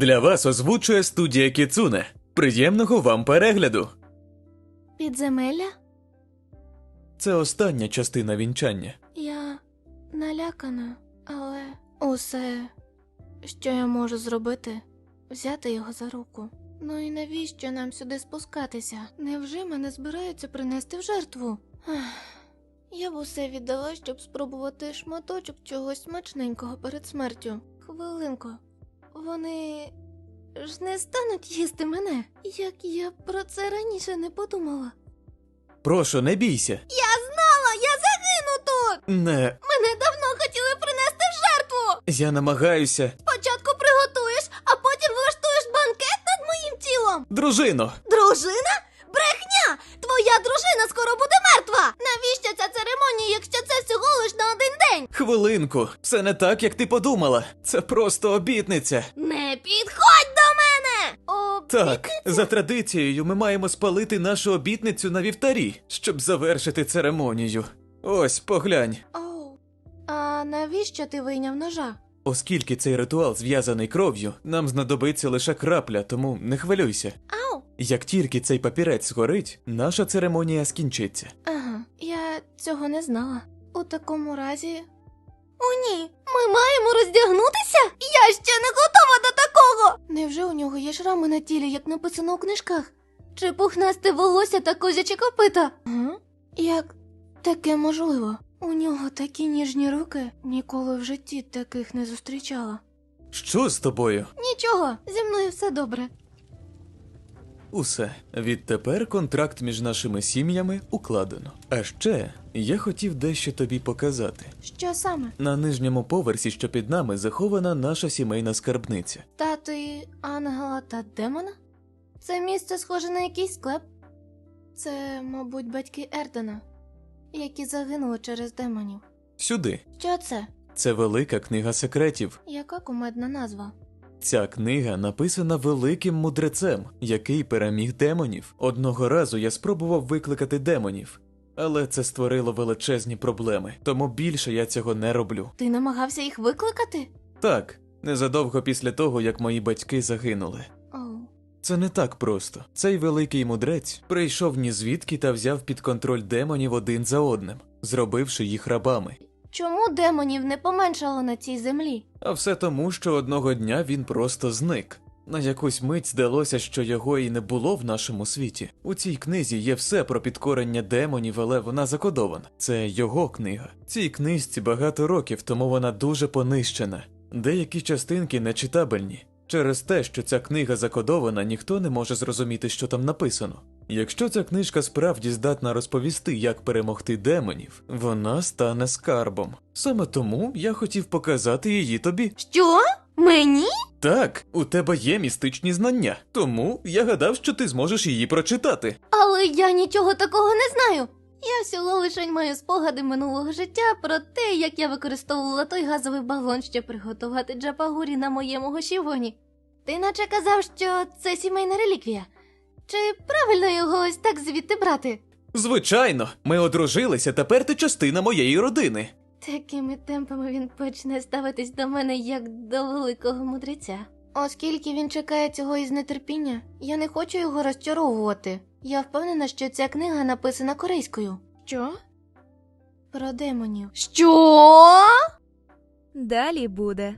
Для вас озвучує студія Кіцуне. Приємного вам перегляду. Підземелля? Це остання частина вінчання. Я налякана, але усе, що я можу зробити, взяти його за руку. Ну і навіщо нам сюди спускатися? Невже мене збираються принести в жертву? Ах, Я б усе віддала, щоб спробувати шматочок чогось смачненького перед смертю. Хвилинку. Вони ж не стануть їсти мене, як я про це раніше не подумала. Прошу, не бійся. Я знала, я загину тут! Не, Мене давно хотіли принести в жертву! я намагаюся. Спочатку приготуєш, а потім влаштуєш банкет над моїм тілом. Дружино, Дружина? Брехня! Твоя дружина скоро буде мертва! Навіщо ця церемонія, якщо це всього лиш на один день? Хвилинку. Все не так, як ти подумала. Це просто обітниця. Не підходь до мене! О, Так, за традицією, ми маємо спалити нашу обітницю на вівтарі, щоб завершити церемонію. Ось, поглянь. Оу. А навіщо ти вийняв ножа? Оскільки цей ритуал зв'язаний кров'ю, нам знадобиться лише крапля, тому не хвилюйся. Ау! Як тільки цей папірець згорить, наша церемонія скінчиться. Ага, я цього не знала. У такому разі. О, ні, ми маємо роздягнутися? Я ще не готова до такого. Невже у нього є шрами на тілі, як написано у книжках? Чи пухнасте волосся та козячі копита? Ага. Як таке можливо? У нього такі ніжні руки, ніколи в житті таких не зустрічала. Що з тобою? Нічого, зі мною все добре. Усе. Відтепер контракт між нашими сім'ями укладено. А ще я хотів дещо тобі показати. Що саме? На нижньому поверсі, що під нами, захована наша сімейна скарбниця. Тати ангела та демона? Це місце схоже на якийсь склеп. Це, мабуть, батьки Ердена, які загинули через демонів. Сюди. Що це? Це велика книга секретів. Яка кумедна назва? Ця книга написана великим мудрецем, який переміг демонів. Одного разу я спробував викликати демонів, але це створило величезні проблеми, тому більше я цього не роблю. Ти намагався їх викликати? Так, незадовго після того, як мої батьки загинули. Це не так просто. Цей великий мудрець прийшов ні звідки та взяв під контроль демонів один за одним, зробивши їх рабами. Чому демонів не поменшало на цій землі? А все тому, що одного дня він просто зник. На якусь мить здалося, що його і не було в нашому світі. У цій книзі є все про підкорення демонів, але вона закодована. Це його книга. Цій книжці багато років, тому вона дуже понищена. Деякі частинки нечитабельні. Через те, що ця книга закодована, ніхто не може зрозуміти, що там написано. Якщо ця книжка справді здатна розповісти, як перемогти демонів, вона стане скарбом. Саме тому я хотів показати її тобі. Що? Мені? Так, у тебе є містичні знання, тому я гадав, що ти зможеш її прочитати. Але я нічого такого не знаю. Я всього лише маю спогади минулого життя про те, як я використовувала той газовий балон, щоб приготувати джапагурі на моєму гошівоні. Ти наче казав, що це сімейна реліквія. Чи правильно його ось так звідти брати? Звичайно, ми одружилися, тепер ти частина моєї родини. Такими темпами він почне ставитись до мене як до великого мудреця. Оскільки він чекає цього із нетерпіння, я не хочу його розчаровувати. Я впевнена, що ця книга написана корейською. Що? Про демонів. Що? Далі буде.